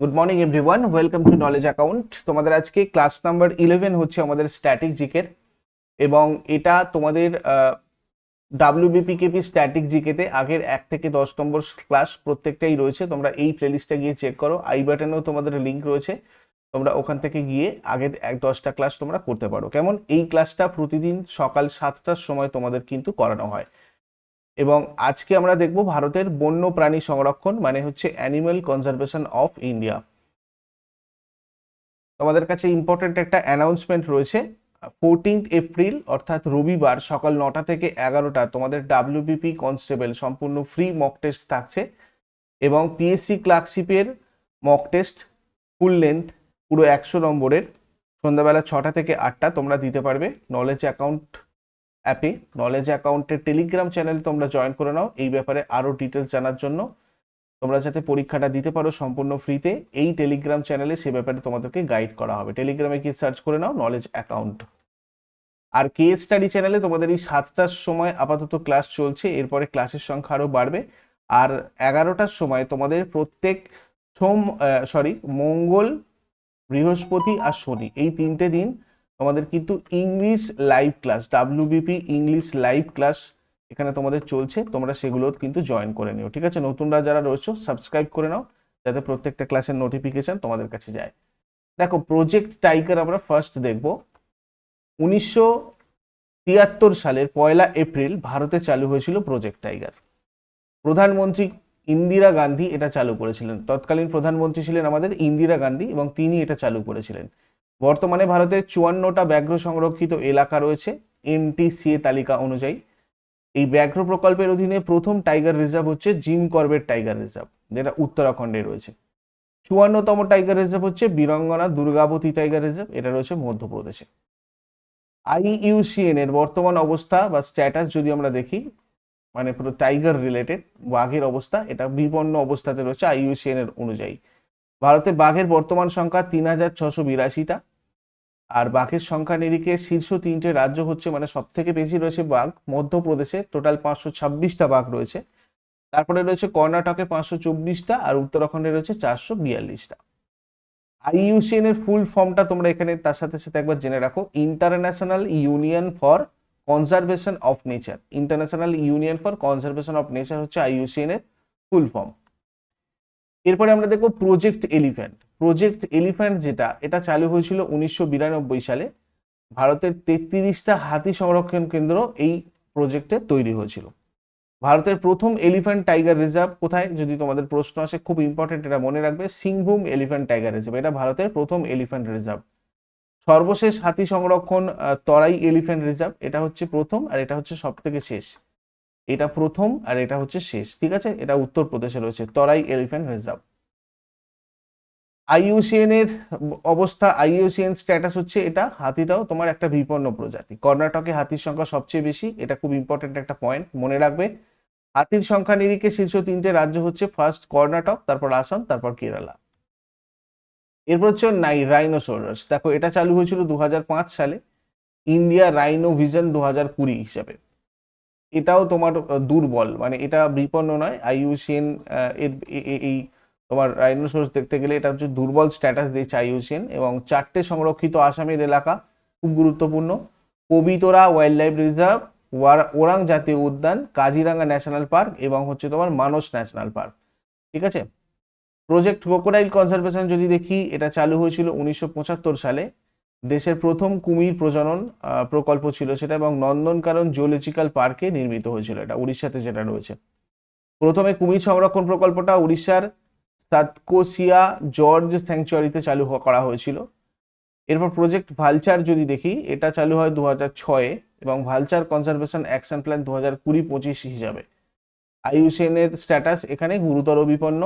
Good morning everyone welcome to knowledge account তোমাদের আজকে class number eleven হচ্ছে আমাদের স্ট্যাটিক জিকের এবং এটা তোমাদের ডাব্লিউবিপিকেপি স্ট্যাটিক জিকেতে আগের এক থেকে দশ নম্বর ক্লাস প্রত্যেকটাই রয়েছে। তোমরা এই প্লেলিস্টে গিয়ে চেক করো। আই বাটনেও তোমাদের লিঙ্ক রয়েছে। তোমরা ওখান থেকে গিয়ে আগে এক দশটা ক্লাস তোমরা করতে পারো। কেমন? এই ক্লাসটা প্রতিদিন সকাল সাতটার সময় তোমাদের কিন্তু করানো হয়। এবং আজকে আমরা দেখব ভারতের বন্য প্রাণী সংরক্ষণ মানে হচ্ছে অ্যানিম্যাল কনজারভেশন অফ ইন্ডিয়া তোমাদের কাছে ইম্পর্টেন্ট একটা অ্যানাউন্সমেন্ট রয়েছে। ফোরটিন্থ এপ্রিল অর্থাৎ রবিবার সকাল নটা থেকে এগারোটা, তোমাদের ডাব্লিউবিপি কনস্টেবল সম্পূর্ণ ফ্রি মক টেস্ট থাকছে এবং পিএসসি ক্লার্কশিপের মক টেস্ট ফুল লেন্থ পুরো একশো নম্বরের। সন্ধ্যাবেলা ছটা থেকে আটটা তোমরা দিতে পারবে। নলেজ অ্যাকাউন্ট অ্যাপে নলেজ অ্যাকাউন্টের টেলিগ্রাম চ্যানেল তোমরা জয়েন করে নাও। এই ব্যাপারে আরও ডিটেলস জানার জন্য তোমরা যাতে পরীক্ষাটা দিতে পারো সম্পূর্ণ ফ্রিতে এই টেলিগ্রাম চ্যানেলে সে ব্যাপারে তোমাদেরকে গাইড করা হবে। টেলিগ্রামে গিয়ে সার্চ করে নাও নলেজ অ্যাকাউন্ট আর কে স্টাডি চ্যানেলে তোমাদের এই সাতটার সময় আপাতত ক্লাস চলছে, এরপরে ক্লাসের সংখ্যা আরও বাড়বে। আর এগারোটার সময় তোমাদের প্রত্যেক সোম সরি মঙ্গল, বৃহস্পতি আর শনি, এই তিনটে দিন তোমাদের কিন্তু English live class WBP English live class এখানে তোমাদের চলছে, তোমরা সেগুলো কিন্তু জয়েন করে নিও, ঠিক আছে? নতুনরা যারা রয়েছে সাবস্ক্রাইব করে নাও, যাতে প্রত্যেকটা ক্লাসের নোটিফিকেশন তোমাদের কাছে যায়। দেখো প্রজেক্ট টাইগার আমরা ফার্স্ট দেখব। উনিশশো তিয়াত্তর সালের পয়লা এপ্রিল ভারতে চালু হয়েছিল প্রজেক্ট টাইগার প্রধানমন্ত্রী ইন্দিরা গান্ধী এটা চালু করেছিলেন। তৎকালীন প্রধানমন্ত্রী ছিলেন আমাদের ইন্দিরা গান্ধী এবং তিনি এটা চালু করেছিলেন। বর্তমানে ভারতের চুয়ান্নটা ব্যাঘ্র সংরক্ষিত এলাকা রয়েছে। এনটিসিএ তালিকা অনুযায়ী এই ব্যাঘ্র প্রকল্পের অধীনে প্রথম টাইগার রিজার্ভ হচ্ছে জিম করবেট টাইগার রিজার্ভ, যেটা উত্তরাখণ্ডে রয়েছে। চুয়ান্নতম টাইগার রিজার্ভ হচ্ছে বীরঙ্গনা দুর্গাবতী টাইগার রিজার্ভ, এটা রয়েছে মধ্যপ্রদেশে। আইইউসিএন এর বর্তমান অবস্থা বা স্ট্যাটাস যদি আমরা দেখি মানে পুরো টাইগার রিলেটেড বাঘের অবস্থা, এটা বিপন্ন অবস্থাতে রয়েছে আইইউসিএন এর অনুযায়ী। ভারতে বাঘের বর্তমান সংখ্যা তিন হাজার ছশো বিরাশিটা আর বাঘের সংখ্যা নিরিখে শীর্ষ তিনটে রাজ্য হচ্ছে মানে সব থেকে বেশি রয়েছে বাঘ, মধ্যপ্রদেশে টোটাল পাঁচশো ছাব্বিশটা বাঘ রয়েছে। তারপরে রয়েছে কর্ণাটকে পাঁচশো চব্বিশটা আর উত্তরাখণ্ডে রয়েছে চারশো বিয়াল্লিশটা। আইইউসিএন এর ফুল ফর্মটা তোমরা এখানে তার সাথে সাথে একবার জেনে রাখো। International union for conservation of nature international union for conservation of nature হচ্ছে আইইউসিএন এর ফুল ফর্ম এরপরে আমরা দেখব প্রজেক্ট এলিফ্যান্ট প্রজেক্ট এলিফ্যান্ট যেটা, এটা চালু হয়েছিল উনিশশো বিরানব্বই সালে। ভারতের তেত্রিশটা হাতি সংরক্ষণ কেন্দ্র এই প্রজেক্টে তৈরি হয়েছিল। ভারতের প্রথম এলিফ্যান্ট টাইগার রিজার্ভ কোথায়? যদি তোমাদের প্রশ্ন আসে, খুব ইম্পর্টেন্ট এটা মনে রাখবে, সিংভূম এলিফ্যান্ট টাইগার রিজার্ভ এটা ভারতের প্রথম এলিফ্যান্ট রিজার্ভ সর্বশেষ হাতি সংরক্ষণ তরাই এলিফ্যান্ট রিজার্ভ এটা হচ্ছে প্রথম আর এটা হচ্ছে সব থেকে শেষ। এটা প্রথম আর এটা হচ্ছে শেষ, ঠিক আছে? এটা উত্তরপ্রদেশে রয়েছে, তরাই এলিফ্যান্ট রিজার্ভ আইইউসিএন এর অবস্থা, আইইউসিএন স্ট্যাটাস হচ্ছে এটা, হাতিটাও তোমার একটা বিপন্ন প্রজাতি। কর্ণাটকে হাতির সংখ্যা সবচেয়ে বেশি, এটা খুব ইম্পর্টেন্ট একটা পয়েন্ট মনে রাখবে। হাতির সংখ্যা নিরিখে শীর্ষ তিনটে রাজ্য হচ্ছে ফার্স্ট কর্ণাটক, তারপর আসাম, তারপর কেরালা। এরপর হচ্ছে নাই রাইনোসোরাস দেখো, এটা চালু হয়েছিল দু হাজার পাঁচ সালে, ইন্ডিয়া রাইনো ভিশন দু কুড়ি হিসাবে। এটাও তোমার দুর্বল মানে এটা বিপন্ন নয়, আইইউসিএন এর এই তোমার রাইনোসোর্স দেখতে গেলে এটা হচ্ছে দুর্বল স্ট্যাটাস দিয়েছে আইইউসিএন এবং চারটে সংরক্ষিত আসামের এলাকা খুব গুরুত্বপূর্ণ। Pobitora wildlife reserve Orang জাতীয় উদ্যান, কাজিরাঙ্গা ন্যাশনাল পার্ক এবং হচ্ছে তোমার মানস ন্যাশনাল পার্ক ঠিক আছে? প্রজেক্ট ক্রোকোডাইল কনজারভেশন যদি দেখি, এটা চালু হয়েছিল উনিশশো পঁচাত্তর সালে। দেশের প্রথম কুমির প্রজনন প্রকল্প ছিল সেটা এবং নন্দনকানন জুওলজিক্যাল পার্কে নির্মিত হয়েছিল এটা, উড়িষ্যাতে যেটা রয়েছে। প্রথমে কুমির সংরক্ষণ প্রকল্পটা উড়িষ্যার সাতকোসিয়া জর্জ স্যাংচুয়ারিতে চালু করা হয়েছিল। এরপর প্রজেক্ট ভালচার যদি দেখি, এটা চালু হয় দু হাজার ছয়ে এবং ভালচার কনজারভেশন অ্যাকশন প্ল্যান দু হাজার কুড়ি পঁচিশ হিসাবে। আইইউসিএন এর স্ট্যাটাস এখানে গুরুতর বিপন্ন।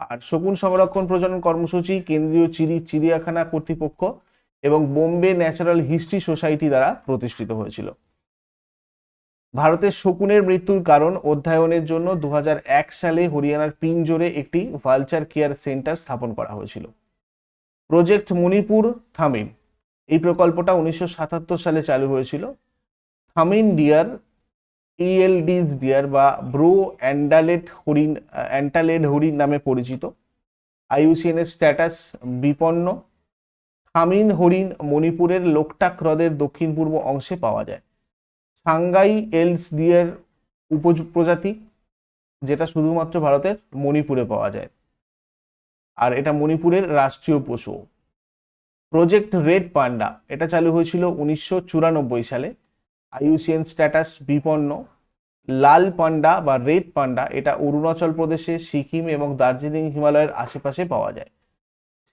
আর শকুন সংরক্ষণ প্রজনন কর্মসূচি কেন্দ্রীয় চিড়ি চিড়িয়াখানা কর্তৃপক্ষ এবং বোম্বে ন্যাচারাল হিস্ট্রি সোসাইটি দ্বারা প্রতিষ্ঠিত হয়েছিল। ভারতের শকুনের মৃত্যুর কারণ অধ্যয়নের জন্য দু হাজার এক সালে হরিয়ানার পিঞ্জোরে একটি ভালচার কেয়ার সেন্টার স্থাপন করা হয়েছিল। Project Manipur, thamin. এই প্রকল্পটা উনিশশো সাতাত্তর সালে চালু হয়েছিল। থামিন ডিয়ার, ইএলডিস ডিয়ার বা ব্রো অ্যান্ডালেট হরিণ, অ্যান্টালেড হরিণ নামে পরিচিত। আইইউসিএন এর স্ট্যাটাস বিপন্ন। থামিন হরিণ মণিপুরের লোকটাক হ্রদের দক্ষিণ পূর্ব অংশে পাওয়া যায়। সাংগাই এলস দিয়ের উপপ্রজাতি যেটা শুধুমাত্র ভারতের মণিপুরে পাওয়া যায়। আর এটা মণিপুরের রাষ্ট্রীয় পশু। প্রজেক্ট রেড পান্ডা এটা চালু হয়েছিল উনিশশো চুরানব্বই সালে। আইইউসিএন স্ট্যাটাস বিপন্ন। লাল পান্ডা বা রেড পান্ডা, এটা অরুণাচল প্রদেশে, সিকিম এবং দার্জিলিং হিমালয়ের আশেপাশে পাওয়া যায়।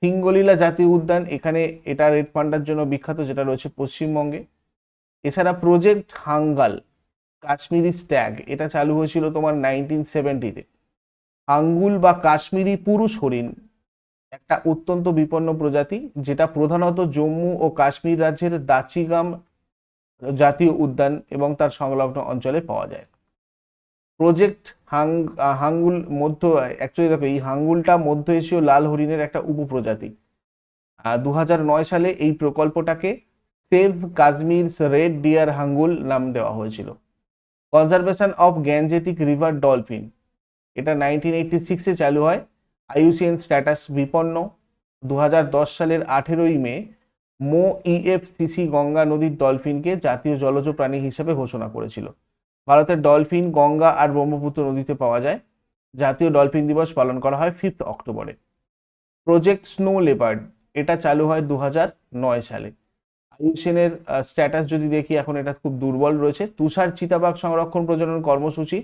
সিঙ্গলীলা জাতীয় উদ্যান, এখানে এটা রেড পান্ডার জন্য বিখ্যাত, যেটা রয়েছে পশ্চিমবঙ্গে। এছাড়া প্রজেক্ট হাঙ্গাল কাশ্মীরি স্ট্যাগ এটা চালু হয়েছিল তোমার নাইনটিন সেভেন্টিতে হাঙ্গুল বা কাশ্মীরি পুরুষ হরিণ, একটা অত্যন্ত বিপন্ন প্রজাতি, যেটা প্রধানত জম্মু ও কাশ্মীর রাজ্যের দাচিগাম জাতীয় উদ্যান এবং তার সংলগ্ন অঞ্চলে পাওয়া যায়। প্রজেক্ট হাং হাঙ্গুল মধ্য অ্যাকচুয়ালি দেখো, এই হাঙ্গুলটা মধ্য এশীয় লাল হরিণের একটা উপপ্রজাতি। দু নয় সালে এই প্রকল্পটাকে save Kashmir red deer hangul নাম দেওয়া হয়েছিল। Conservation of Gangetic river dolphin এটা নাইনটিন এইটটি সিক্সে চালু হয়। আইইউসিএন স্ট্যাটাস বিপন্ন। দু হাজার দশ সালের আঠেরোই মে মো ইএফসিসি গঙ্গা নদীর ডলফিনকে জাতীয় জলজ প্রাণী হিসেবে ঘোষণা করেছিল। ভারতের ডলফিন গঙ্গা আর ব্রহ্মপুত্র নদীতে পাওয়া যায়। জাতীয় ডলফিন দিবস পালন করা হয় ফিফথ অক্টোবরে। প্রজেক্ট স্নো লেপার্ড এটা চালু হয় দু নয় সালে। আইউসিএনের স্ট্যাটাস যদি দেখি, এখন এটা খুব দুর্বল রয়েছে। তুষার চিতাবাঘ সংরক্ষণ প্রজনন কর্মসূচি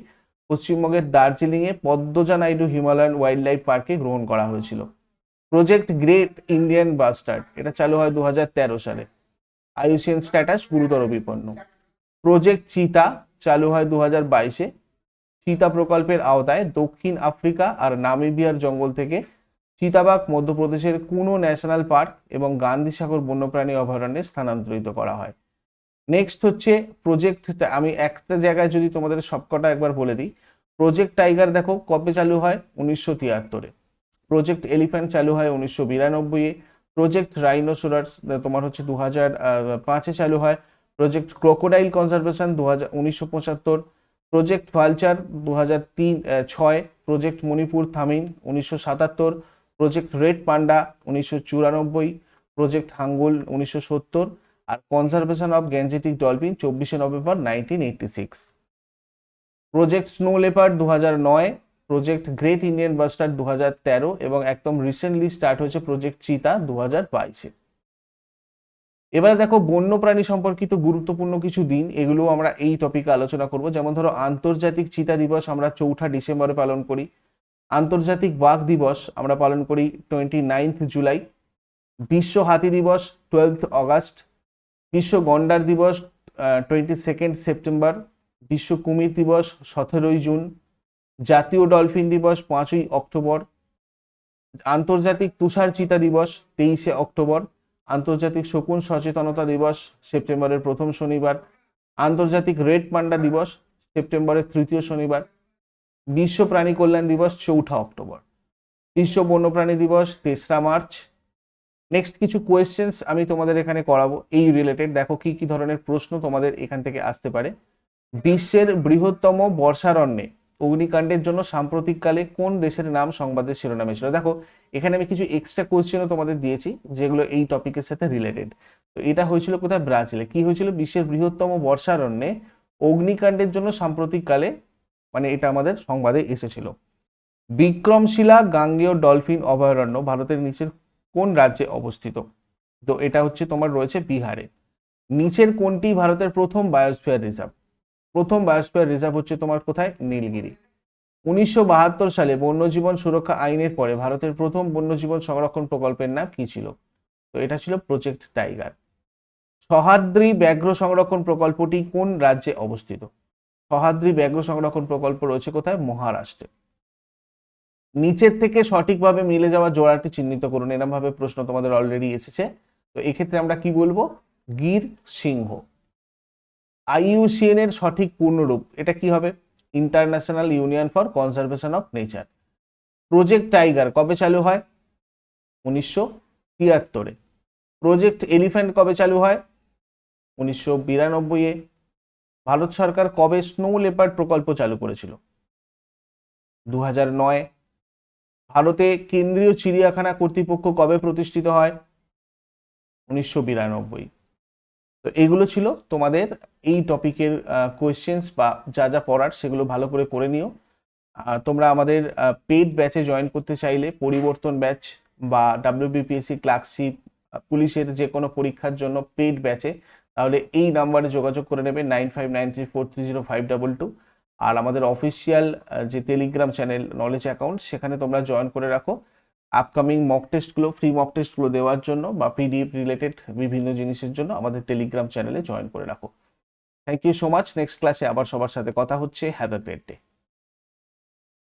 পশ্চিমবঙ্গের দার্জিলিংয়ে Padmaja Naidu Himalayan wildlife পার্কে গ্রহণ করা হয়েছিল। প্রজেক্ট গ্রেট ইন্ডিয়ান বাস্টার্ড এটা চালু হয় দু হাজার তেরো সালে। আইউসিএন স্ট্যাটাস গুরুতর বিপন্ন। প্রজেক্ট চিতা চালু হয় দু হাজার বাইশে। চিতা প্রকল্পের আওতায় দক্ষিণ আফ্রিকা আর নামিবিয়ার জঙ্গল থেকে চিতাবাঘ মধ্যপ্রদেশের কুনো ন্যাশনাল পার্ক এবং গান্ধী সাগর বন্যপ্রাণী অভয়ারণ্যে স্থানান্তরিত করা হয়। নেক্সট হচ্ছে প্রজেক্ট আমি একটা জায়গায় যদি তোমাদের সবকটা একবার বলে দিই। প্রজেক্ট টাইগার দেখো কবে চালু হয়? উনিশশো তিয়াত্তরে। প্রজেক্ট এলিফ্যান্ট চালু হয় উনিশশো বিরানব্বইয়ে প্রজেক্ট রাইনোসোরাস তোমার হচ্ছে দু হাজার পাঁচে চালু হয়। প্রজেক্ট ক্রোকোডাইল কনজারভেশন দু হাজার উনিশশো পঁচাত্তর। প্রজেক্ট ভালচার দু হাজার তিন ছয়। প্রজেক্ট মণিপুর থামিন উনিশশো সাতাত্তর। প্রজেক্ট রেড পান্ডা উনিশশো চুরানব্বই প্রজেক্ট হাঙ্গুল উনিশশো সত্তর, আর কনজারভেশন অফ গ্যাঞ্জেটিক ডলফিন চব্বিশে November nineteen six project snow leopard দু হাজার নয় প্রজেক্ট গ্রেট ইন্ডিয়ান বাস্টার দু হাজার তেরো, এবং একদম রিসেন্টলি স্টার্ট হয়েছে প্রজেক্ট চিতা দু হাজার বাইশে। এবারে দেখো, বন্যপ্রাণী সম্পর্কিত গুরুত্বপূর্ণ কিছু দিন এগুলো আমরা এই টপিকে আলোচনা করব। যেমন ধরো, আন্তর্জাতিক চিতা দিবস আমরা চৌঠা ডিসেম্বরে পালন করি। আন্তর্জাতিক বাঘ দিবস আমরা পালন করি টোয়েন্টি নাইনথ জুলাই, বিশ্ব হাতি দিবস টুয়েলথ অগাস্ট, বিশ্ব গন্ডার দিবস টোয়েন্টি সেকেন্ড সেপ্টেম্বর, বিশ্ব কুমির দিবস সতেরোই জুন, জাতীয় ডলফিন দিবস পাঁচই অক্টোবর, আন্তর্জাতিক তুষার চিতা দিবস তেইশে অক্টোবর, আন্তর্জাতিক শকুন সচেতনতা দিবস সেপ্টেম্বরের প্রথম শনিবার, আন্তর্জাতিক রেড পান্ডা দিবস সেপ্টেম্বরের তৃতীয় শনিবার বিশ্ব প্রাণী কল্যাণ দিবস চৌঠা অক্টোবর। বিশ্ব বন্যপ্রাণী দিবস তেসরা মার্চ। নেক্সট কিছু কোয়েশ্চেন্স আমি তোমাদের এখানে করাবো। এই রিলেটেড দেখো কি কি ধরনের প্রশ্ন তোমাদের এখান থেকে আসতে পারে। বিশ্বের বৃহত্তম বর্ষারণ্যে অগ্নিকাণ্ডের জন্য সাম্প্রতিককালে কোন দেশের নাম সংবাদের শিরোনামে ছিল? দেখো, এখানে আমি কিছু এক্সট্রা কোয়েশ্চেনও তোমাদের দিয়েছি, যেগুলো এই টপিকের সাথে রিলেটেড তো এটা হয়েছিল কোথায়? ব্রাজিলে। কি হয়েছিল? বিশ্বের বৃহত্তম বর্ষারণ্যে অগ্নিকাণ্ডের জন্য সাম্প্রতিককালে মানে এটা আমাদের সংবাদে এসেছিল। বিক্রমশিলা, গাঙ্গেয়, ডলফিন, অভয়ারণ্য ভারতের নিচের কোন রাজ্যে অবস্থিত? তো এটা হচ্ছে তোমার রয়েছে বিহারে। নিচের কোনটি ভারতের প্রথম বায়োস্ফিয়ার রিজার্ভ প্রথম বায়োস্ফিয়ার রিজার্ভ হচ্ছে তোমার কোথায়? নীলগিরি। উনিশশো বাহাত্তর সালে বন্যজীবন সুরক্ষা আইনের পরে ভারতের প্রথম বন্যজীবন সংরক্ষণ প্রকল্পের নাম কি ছিল? তো এটা ছিল প্রজেক্ট টাইগার সহাদ্রি ব্যাঘ্র সংরক্ষণ প্রকল্পটি কোন রাজ্যে অবস্থিত? সহাদ্রি ব্যাঘ্র সংরক্ষণ প্রকল্প রয়েছে কোথায়? মহারাষ্ট্রে। নিচের থেকে সঠিকভাবে মিলে যাওয়া জোড়াটি চিহ্নিত করুন এরম ভাবে প্রশ্ন তোমাদের অলরেডি এসেছে। তো এক্ষেত্রে আমরা কি বলব? গির সিংহ। আইইউসিএন এর সঠিক পূর্ণরূপ, এটা কি হবে? International union for conservation of nature project tiger কবে চালু হয়? উনিশশো তিয়াত্তরে। প্রজেক্ট এলিফ্যান্ট কবে চালু হয়? উনিশশো বিরানব্বইয়ে। ভারত সরকার কবে স্নো লেপার্ড প্রকল্প চালু করেছিল? দু নয়, ভারতে কেন্দ্রীয় চিড়িয়াখানা কর্তৃপক্ষ কবে প্রতিষ্ঠিত হয়? উনিশশো বিরানব্বই। তো এগুলো ছিল তোমাদের এই টপিকের কোয়েশ্চেন্স বা যা যা পড়ার সেগুলো ভালো করে করে নিও। তোমরা আমাদের পেড ব্যাচে জয়েন করতে চাইলে পরিবর্তন ব্যাচ বা ডাব্লিউবিপিএসসি ক্লার্কশিপ পুলিশের যে কোনো পরীক্ষার জন্য পেড ব্যাচে তাহলে এই নাম্বারে যোগাযোগ করে নেবেন nine five nine three four three zero five double two. আর আমাদের অফিসিয়াল যে টেলিগ্রাম চ্যানেল নলেজ অ্যাকাউন্ট সেখানে তোমরা জয়েন করে রাখো। আপকামিং মক টেস্টগুলো ফ্রি মক টেস্টগুলো দেওয়ার জন্য বা পিডিএফ রিলেটেড বিভিন্ন জিনিসের জন্য আমাদের টেলিগ্রাম চ্যানেলে জয়েন করে রাখো। Thank you so much next ক্লাসে আবার সবার সাথে কথা হচ্ছে। Have a great day